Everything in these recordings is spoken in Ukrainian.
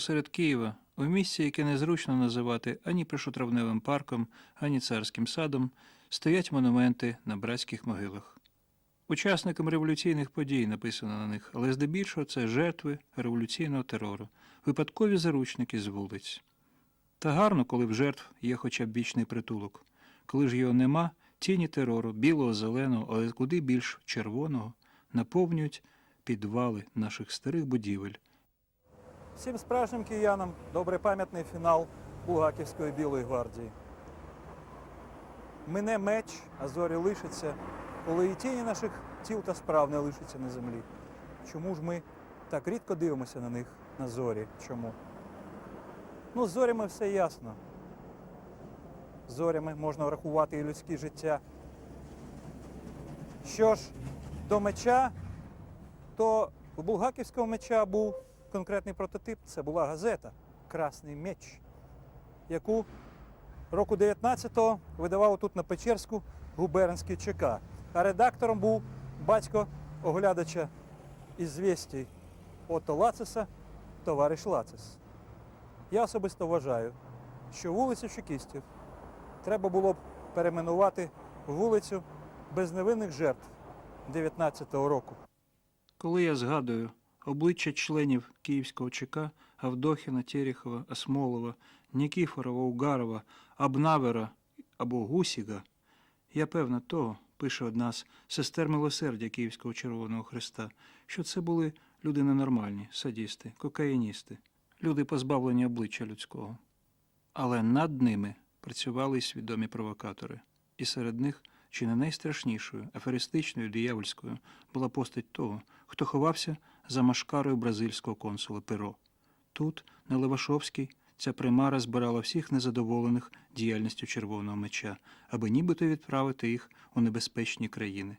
Посеред Києва, у місці, яке незручно називати ані пришутравневим парком, ані царським садом, стоять монументи на братських могилах. Учасникам революційних подій написано на них, але здебільшого це жертви революційного терору, випадкові заручники з вулиць. Та гарно, коли в жертв є хоча б вічний притулок. Коли ж його нема, тіні терору, білого, зеленого, але куди більш червоного, наповнюють підвали наших старих будівель. Всім справжнім киянам добре пам'ятний фінал Булгаківської Білої гвардії. Мине меч, а зорі лишаться, коли і тіні наших тіл та справ не лишаться на землі. Чому ж ми так рідко дивимося на них, на зорі? Чому? Ну, з зорями все ясно. Зорями можна врахувати і людське життя. Що ж, до меча, то у булгаківського меча був конкретний прототип. Це була газета Красний меч, яку року 19-го видавав тут на Печерську губернський ЧК. А редактором був батько оглядача ізвістій Ото Лациса, товариш Лацис. Я особисто вважаю, що вулицю чекістів треба було б перейменувати вулицю безневинних жертв 19-го року. Коли я згадую обличчя членів Київського ЧК Авдохіна, Терехова, Осмолова, Нікіфорова, Угарова, Абнавера або Гусіга, я певна того, пише одна з сестер милосердя Київського Червоного Христа, що це були люди ненормальні, садісти, кокаїністи, люди позбавлені обличчя людського. Але над ними працювали й свідомі провокатори, і серед них чи не найстрашнішою, аферистичною, диявольською була постать того, хто ховався за машкарою бразильського консула Перо. Тут, на Левашовській, ця примара збирала всіх незадоволених діяльністю Червоного меча, аби нібито відправити їх у небезпечні країни.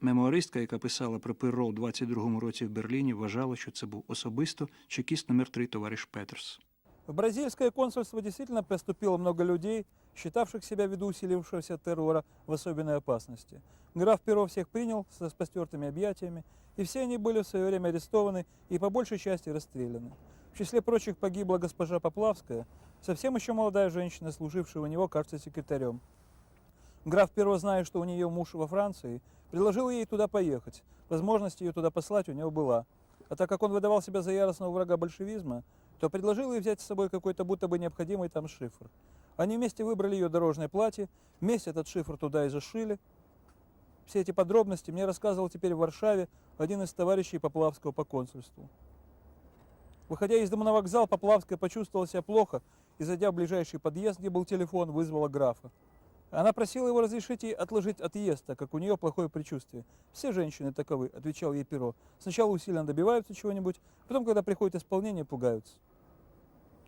Мемуаристка, яка писала про Перо у 22-му році в Берліні, вважала, що це був особисто чекіст номер 3 товариш Петерс. В бразильское консульство действительно поступило много людей, считавших себя ввиду усилившегося террора в особенной опасности. Граф Перо всех принял со спостертыми объятиями, и все они были в свое время арестованы и по большей части расстреляны. В числе прочих погибла госпожа Поплавская, совсем еще молодая женщина, служившая у него, кажется, секретарем. Граф Перо, зная, что у нее муж во Франции, предложил ей туда поехать. Возможность ее туда послать у него была. А так как он выдавал себя за яростного врага большевизма, то предложил ей взять с собой какой-то будто бы необходимый там шифр. Они вместе выбрали ее дорожное платье, вместе этот шифр туда и зашили. Все эти подробности мне рассказывал теперь в Варшаве один из товарищей Поплавского по консульству. Выходя из дома на вокзал, Поплавская почувствовала себя плохо и, зайдя в ближайший подъезд, где был телефон, вызвала графа. Она просила его разрешить ей отложить отъезд, так как у нее плохое предчувствие. Все женщины таковы, отвечал ей Перо. Сначала усиленно добиваются чего-нибудь, потом, когда приходит исполнение, пугаются.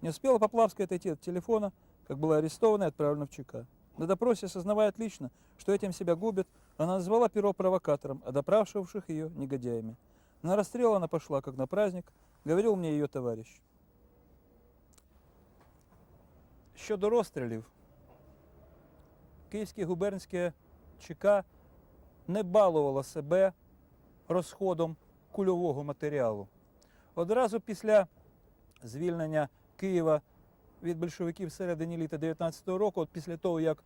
Не успела Поплавская отойти от телефона, как была арестована и отправлена в ЧК. На допросе, осознавая отлично, что этим себя губит, она назвала Перо провокатором, а допрашивавших ее негодяями. На расстрел она пошла, как на праздник, говорил мне ее товарищ. Щодо розстрілів, Київське губернське ЧК не балувало себе розходом кульового матеріалу. Одразу після звільнення Києва від большевиків в середині літа 19-го року, от після того, як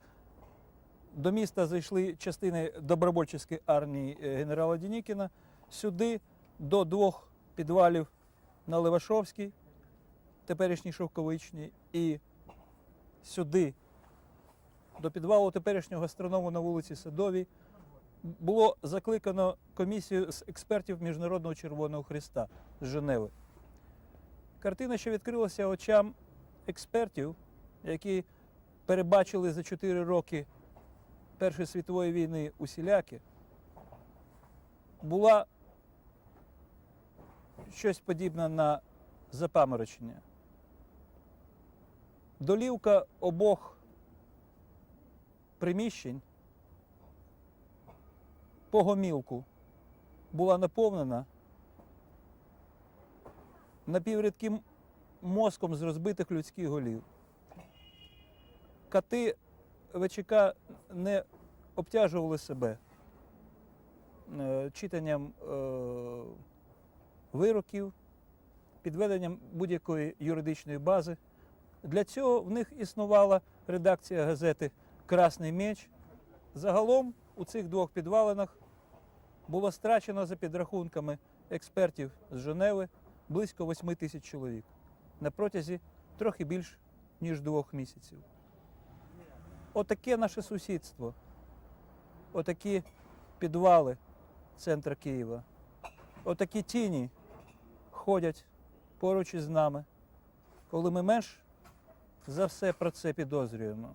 до міста зайшли частини добровольчої армії е, генерала Дінікіна, сюди до двох підвалів на Левашовській, теперішній Шовковичній, і сюди до підвалу теперішнього гастроному на вулиці Садовій було закликано комісію з експертів Міжнародного Червоного Христа з Женеви. Картина, що відкрилася очам експертів, які перебачили за 4 роки Першої світової війни усіляки, була щось подібне на запаморочення. Долівка обох приміщень по гомілку була наповнена напіврідким мозком з розбитих людських голів. Кати ВЧК не обтяжували себе е, читанням е, вироків, підведенням будь-якої юридичної бази. Для цього в них існувала редакція газети Красний меч. Загалом у цих двох підвалинах було страчено за підрахунками експертів з Женеви близько 8 тисяч чоловік на протязі трохи більш ніж двох місяців. Отаке наше сусідство, отакі підвали центра Києва, отакі тіні ходять поруч із нами, коли ми менш за все про це підозрюємо.